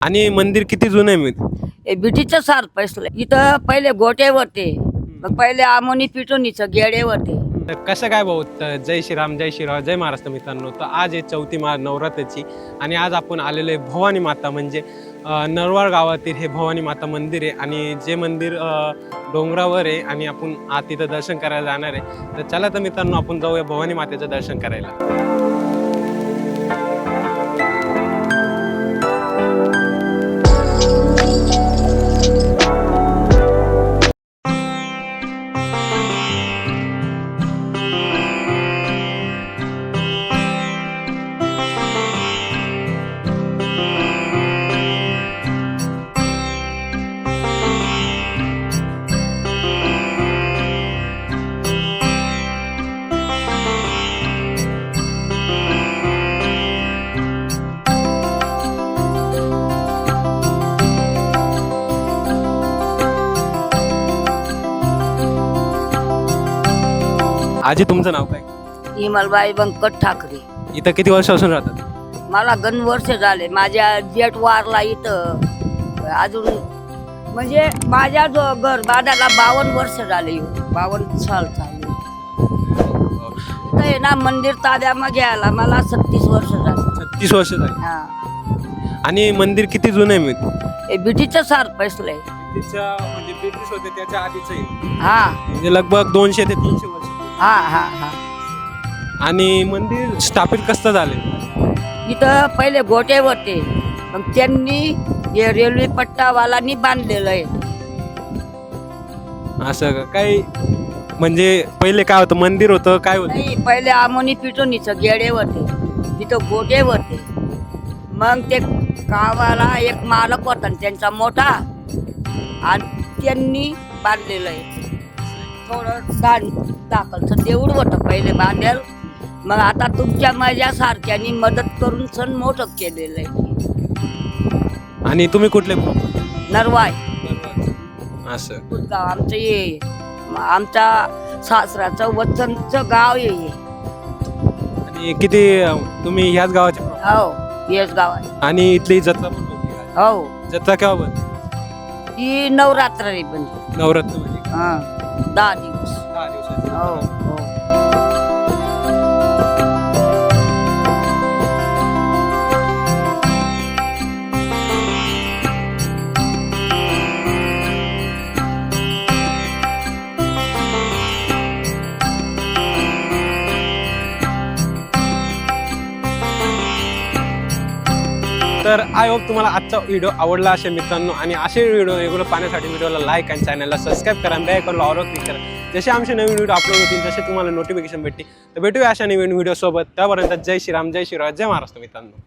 आणि मंदिर किती जुनं आहे मी हे बिटीचं सार पैसलं. इथं पहिले गोटे होते. मग पहिले आमोनी पिटोनीचं गेडे होते. तर कसं काय भाऊ तर जय श्रीराम जय श्रीराम जय महाराष्ट्र मित्रांनो. तर आज आहे चौथी मा नवरात्राची आणि आज आपण आलेलो आहे भवानी माता म्हणजे अ, नरवाड गावातील हे भवानी माता मंदिर आहे आणि जे मंदिर अ, डोंगरावर आहे आणि आपण आत तिथं दर्शन करायला जाणार आहे. तर चला तर मित्रांनो आपण जाऊया भवानी मातेचं दर्शन करायला. आजी तुमचं नाव काय? हिमलबाई बंकट ठाकरे. इथं किती वर्षापासून राहतात? मला गण वर्ष झाले. माझ्या जेट वारला इथं. अजून म्हणजे माझ्या जो घर बांधायला बावन्न वर्ष झाले. बावन्न साल चालू आहे ना मंदिर ताब्यामध्ये घ्यायला मला सत्तीस वर्ष झाले. छत्तीस वर्ष झाली. हा. आणि मंदिर किती जुनं आहे मी हे बिटीचं सार पैसलंय तिच्या म्हणजे ब्रिटिश होते त्याच्या आधीच आहे. हा. म्हणजे लगभग दोनशे ते तीनशे वर्ष. हा हा हा. आणि मंदिर स्थापित कसं झाले? इथं पहिले गोटे होते. मग त्यांनी हे रेल्वे पट्टावालांनी बांधलेलं आहे. असं का? काही म्हणजे पहिले काय होतं? मंदिर होतं काय होतं? नाही पहिले आमोनी पिटोनीचं गेडे होते. तिथं गोटे होते. मग ते गावाला एक मालक होता न त्यांचा मोठा. आणि त्यांनी बांधलेलं आहे. थोडं दान दाखलचं देऊळ होतं पहिले बांधेल. मग आता तुमच्या माझ्यासारख्यांनी मदत करून सण मोठं केलेलं आहे. आणि तुम्ही कुठले नरवाय असं. गाव आमचं ये म- आमच्या सासराचं वचनचं गाव हे. आणि किती तुम्ही ह्याच गावाचे? हो येस गाव आहे. आणि इथली जत्रा पण भरते का? हो. जत्रा केव्हा भरते ही नवरात्र पण नवरात्र म्हणजे हा. The News. Oh, oh. तर आय होप तुम्हाला आजचा व्हिडिओ आवडला असेल मित्रांनो. आणि असे व्हिडिओ रेग्युलर पाहण्यासाठी व्हिडिओला लाईक आणि चॅनलला सबस्क्राईब करा बॅक आयकॉनला क्लिक करा. जसे आमचे नवीन व्हिडिओ अपलोड होतील तसे तुम्हाला नोटिफिकेशन भेटतील. तर भेटूया अशा नवीन व्हिडिओ सोबत. त्यापर्यंत जय श्रीराम जय श्रीराम जय महाराष्ट्र मित्रांनो.